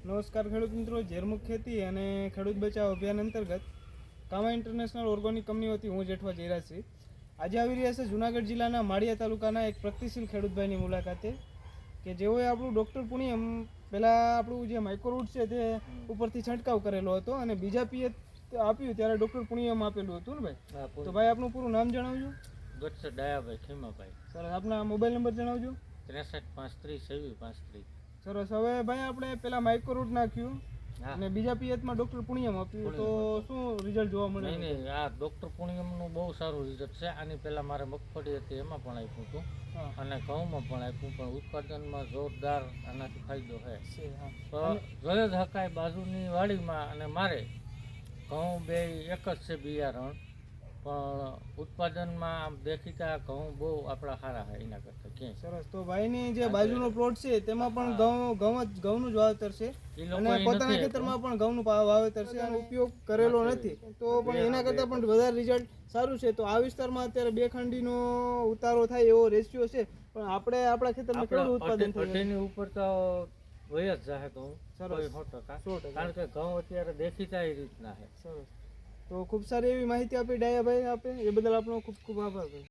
નમસ્કાર ખેડૂત મિત્રો ઝેરમુખ ખેતી અને ખેડૂત બચાવ અભિયાન અંતર્ગત કામા ઇન્ટરનેશનલ ઓર્ગોનિક કંપની વતી હું જેઠવા જયરાજ છીએ આજે આવી રહ્યા છે જુનાગઢ જિલ્લાના માળિયા તાલુકાના એક પ્રગતિશીલ ખેડૂતભાઈની મુલાકાતે કે જેઓએ આપણું ડૉક્ટર પુણ્યમ પહેલાં આપણું જે માઇક્રોરૂટ છે તે ઉપરથી છંટકાવ કરેલો હતો અને બીજા પીએ આપ્યું ત્યારે ડૉક્ટર પુણ્યમ આપેલું હતું ને ભાઈ? તો ભાઈ આપનું પૂરું નામ જણાવજો. ગઢસે ડાયાભાઈ ખેમાભાઈ. સર આપના મોબાઈલ નંબર જણાવજો. ત્રેસઠ પાંચ ત્રીસ છવ્વીસ પાંચ ત્રીસ સરસ. હવે ભાઈ આપણે પેલા માઇક્રોરૂટ નાખ્યું હા. અને બીજા પીએચમાં ડૉક્ટર પુણ્યમ આપ્યું. તો શું રિઝલ્ટ જોવા મળે નહીં નહીં આ ડૉક્ટર પુણ્યમનું બહુ સારું રિઝલ્ટ છે. આની પહેલાં મારે મગફળી હતી એમાં પણ આપ્યું હતું. અને ઘઉંમાં પણ આપ્યું પણ ઉત્પાદનમાં જોરદાર આનાથી ફાયદો છે. તો જોયો હકાય બાજુની વાડીમાં અને મારે ઘઉં બે એક જ છે બિયારણ. પણ ઉત્પાદનમાં આમ દેખીતા ઘઉં બહુ આપણા સારા હોય એના કરતાં ક્યાંય. સરસ. તો ભાઈની જે બાજુનો પ્લોટ છે તેમાં પણ ઘઉં ઘઉં જ ઘઉંનું જ વાવેતર છે. અને પોતાના ખેતરમાં પણ ઘઉંનું વાવેતર છે અને ઉપયોગ કરેલો નથી. તો પણ એના કરતાં પણ વધારે રિઝલ્ટ સારું છે. તો આ વિસ્તારમાં અત્યારે બે ખંડીનો ઉતારો થાય એવો રેશિયો છે. પણ આપણે આપણા ખેતરમાં કેટલું ઉત્પાદન થયું? ઉપર તો વય જ જાહે ઘઉં. સરસ. ટકા. સો ટકા. કારણ કે ઘઉં અત્યારે દેખીતા એ રીતના છે. સરસ. તો ખૂબ સારી એવી માહિતી આપી ડાયાભાઈ આપે. એ બદલ આપનો ખૂબ ખૂબ આભાર ભાઈ.